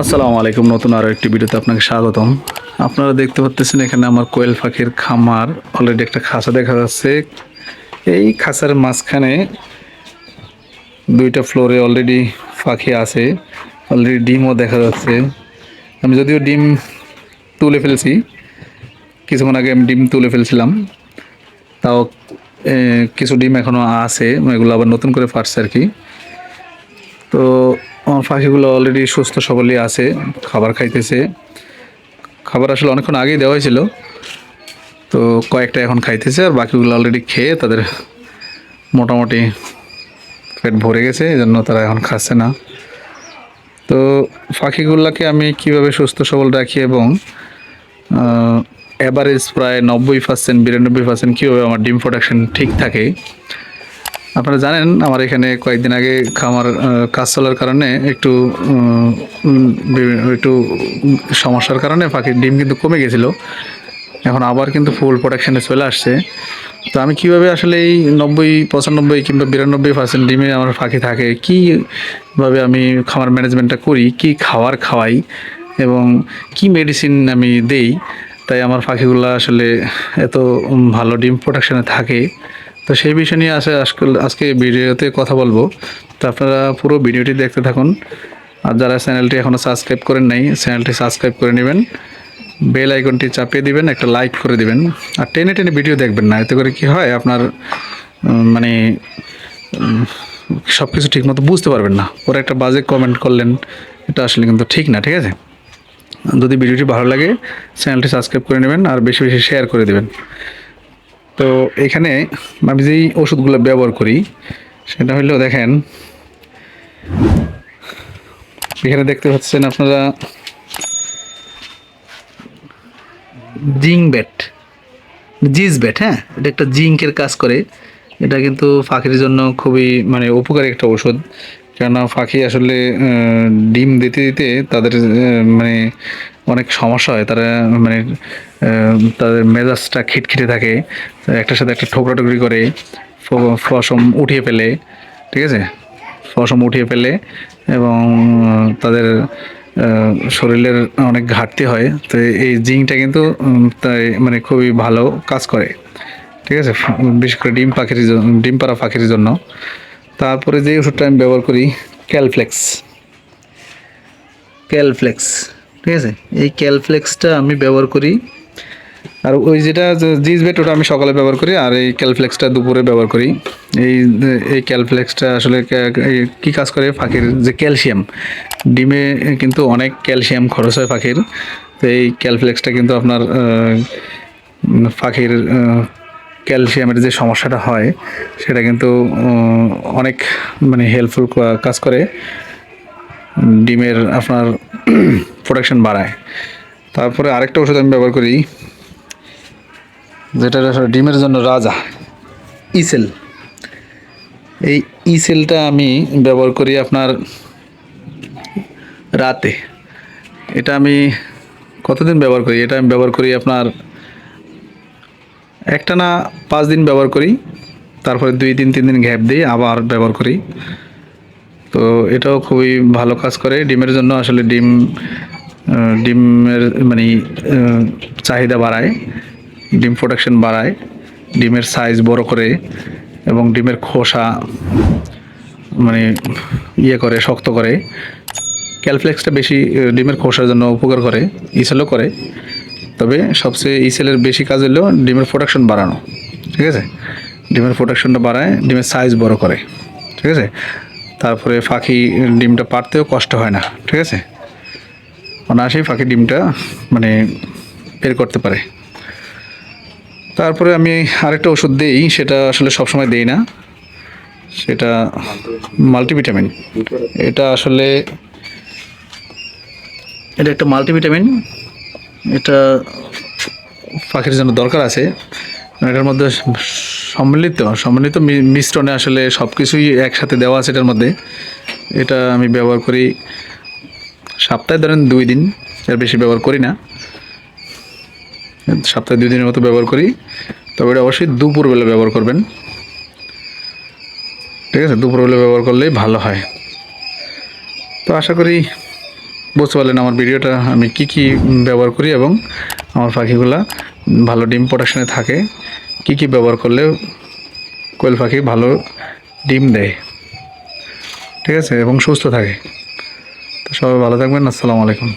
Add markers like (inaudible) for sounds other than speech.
আসসালামু আলাইকুম, নতুন আরও একটি ভিডিওতে আপনাকে স্বাগতম। আপনারা দেখতে পাচ্ছেন এখানে আমার কোয়েল পাখির খামার। অলরেডি একটা খাঁচা দেখা যাচ্ছে। এই খাঁচার মাঝখানে দুইটা ফ্লোরে অলরেডি পাখি আছে। অলরেডি ডিমও দেখা যাচ্ছে। আমি যদিও ডিম তুলে ফেলছি, কিছুক্ষণ আগে আমি ডিম তুলে ফেলছিলাম। তাও কিছু ডিম এখনও আছে, এগুলো আবার নতুন করে ফাটছে আর কি। তো আমার পাখিগুলো অলরেডি সুস্থ সবলই আছে, খাবার খাইতেছে। খাবার আসলে অনেকক্ষণ আগেই দেওয়া হয়েছিল। তো কয়েকটা এখন খাইতেছে আর বাকিগুলো অলরেডি খেয়ে তাদের মোটামুটি পেট ভরে গেছে এই জন্য তারা এখন খাচ্ছে না। তো পাখিগুলোকে আমি কীভাবে সুস্থ সবল রাখি এবং অ্যাভারেজ প্রায় নব্বই পার্সেন্ট বিরানব্বই পার্সেন্ট কীভাবে আমার ডিম প্রোডাকশন ঠিক থাকে আপনারা জানেন, আমার এখানে কয়েকদিন আগে খামার কাজ চলার কারণে একটু একটু সমস্যার কারণে পাখির ডিম কিন্তু কমে গেছিল। এখন আবার কিন্তু ফুল প্রোডাকশানে চলে আসছে। তো আমি কীভাবে আসলে এই নব্বই, পঁচানব্বই কিংবা বিরানব্বই পার্সেন্ট ডিমে আমার পাখি থাকে, কীভাবে আমি খামার ম্যানেজমেন্টটা করি, কি খাবার খাওয়াই, এবং কি মেডিসিন আমি দেই, তাই আমার পাখিগুলো আসলে এত ভালো ডিম প্রোডাকশানে থাকে। তো সেই বিষয় নিয়ে আসে আজকে ভিডিওতে কথা বলব। তো আপনারা পুরো ভিডিওটি দেখতে থাকুন। আর যারা চ্যানেলটি এখনও সাবস্ক্রাইব করেন নাই, চ্যানেলটি সাবস্ক্রাইব করে নেবেন। বেল আইকনটি চাপিয়ে দিবেন, একটা লাইক করে দিবেন। আর টেনে টেনে ভিডিও দেখবেন না, এতে করে কি হয়, আপনার মানে সব কিছু ঠিকমতো বুঝতে পারবেন না। পরে একটা বাজে কমেন্ট করলেন, এটা আসলে কিন্তু ঠিক না, ঠিক আছে? যদি ভিডিওটি ভালো লাগে, চ্যানেলটি সাবস্ক্রাইব করে নেবেন আর বেশি বেশি শেয়ার করে দেবেন। তো এখানে আমি যেই ওষুধগুলো ব্যবহার করি, সেটা হলো দেখেন, এখানে দেখতে পাচ্ছেন আপনারা জিঙ্ক ব্যাট, জিজ ব্যাট হ্যাঁ? এটা একটা জিঙ্কের কাজ করে। এটা কিন্তু পাখির জন্য খুবই মানে উপকারী একটা ওষুধ। কেননা পাখি আসলে ডিম দিতে দিতে তাদের মানে অনেক সমস্যা হয়। তারা মানে তাদের মেজাজটা খিটখিটে থাকে। একটার সাথে একটা ঠোকরা টুকরি করে ফসম উঠিয়ে ফেলে, ঠিক আছে? ফসম উঠিয়ে ফেলে এবং তাদের শরীরের অনেক ঘাটতি হয়। তো এই জিঙ্কটা কিন্তু তাই মানে খুবই ভালো কাজ করে, ঠিক আছে? বিশেষ করে ডিম পাখির জন্য ডিম পাড়া পাখির জন্য। তারপরে যে ওষুধটা আমি ব্যবহার করি ক্যালফ্লেক্স ক্যালফ্লেক্স ঠিক আছে? এই ক্যালফ্লেক্সটা আমি ব্যবহার করি। আর ওই যেটা জিজ বেট ওটা আমি সকালে ব্যবহার করি, আর এই ক্যালফ্লেক্সটা দুপুরে ব্যবহার করি। এই এই ক্যালফ্লেক্সটা আসলে কে- কাজ করে পাখির? যে ক্যালসিয়াম। ডিমে কিন্তু অনেক ক্যালসিয়াম খরচ হয় পাখির। তো এই ক্যালফ্লেক্সটা কিন্তু আপনার পাখির ক্যালসিয়ামের যে সমস্যাটা হয়, সেটা কিন্তু অনেক মানে হেল্পফুল কাজ করে। ডিমের আপনার (clears throat) প্রোডাকশন বাড়ায়। তারপরে আরেকটা ওষুধ আমি ব্যবহার করি, যেটা ডিমের জন্য রাজা, ইসেল। এই ইসেলটা আমি ব্যবহার করি আপনার রাতে। এটা আমি কতদিন ব্যবহার করি? এটা আমি ব্যবহার করি আপনার একটা না পাঁচ দিন ব্যবহার করি, তারপরে দুই দিন, তিন দিন গ্যাপ দিই আবার ব্যবহার করি। তো এটাও খুবই ভালো কাজ করে। ডিমের জন্য আসলে ডিম ডিমের মানে চাহিদা বাড়ায়, ডিম প্রোডাকশন বাড়ায়। ডিমের সাইজ বড় করে এবং ডিমের খোসা মানে ইয়ে করে, শক্ত করে। ক্যালফ্লেক্সটা বেশি ডিমের খোসার জন্য উপকার করে ইসেলও করে। তবে সবচেয়ে ইসেলের বেশি কাজ হলো ডিমের প্রোডাকশন বাড়ানো, ঠিক আছে? ডিমের প্রোডাকশনটা বাড়ায়, ডিমের সাইজ বড় করে, ঠিক আছে? তারপরে পাখি ডিমটা পারতেও কষ্ট হয় না, ঠিক আছে? অনায়াসেই পাখি ডিমটা মানে বের করতে পারে। তারপরে আমি আরেকটা ওষুধ দিই, সেটা আসলে সবসময় দেই না। সেটা মাল্টিভিটামিন এটা আসলে, এটা একটা মাল্টিভিটামিন এটা পাখির জন্য দরকার আছে। এটার মধ্যে সম্মিলিত সম্মিলিত মিশ্রণে আসলে সব কিছুই একসাথে দেওয়া আছে এটার মধ্যে। এটা আমি ব্যবহার করি সপ্তাহে ধরেন দুই দিন, এর বেশি ব্যবহার করি না। সপ্তাহে দুই দিনের মতো ব্যবহার করি। তবে এটা অবশ্যই দুপুরবেলা ব্যবহার করবেন। ঠিক আছে? দুপুরবেলা ব্যবহার করলেই ভালো হয়। তো আশা করি বুঝতে পারলেন আমার ভিডিওটা আমি কি কি ব্যবহার করি এবং আমার পাখিগুলা ভালো ডিম প্রোডাকশনে থাকে, কি কি ব্যবহার করলে কোয়েল পাখি ভালো ডিম দেয়। ঠিক আছে? এবং সুস্থ থাকে। তো সবাই ভালো থাকবেন। আসসালামু আলাইকুম।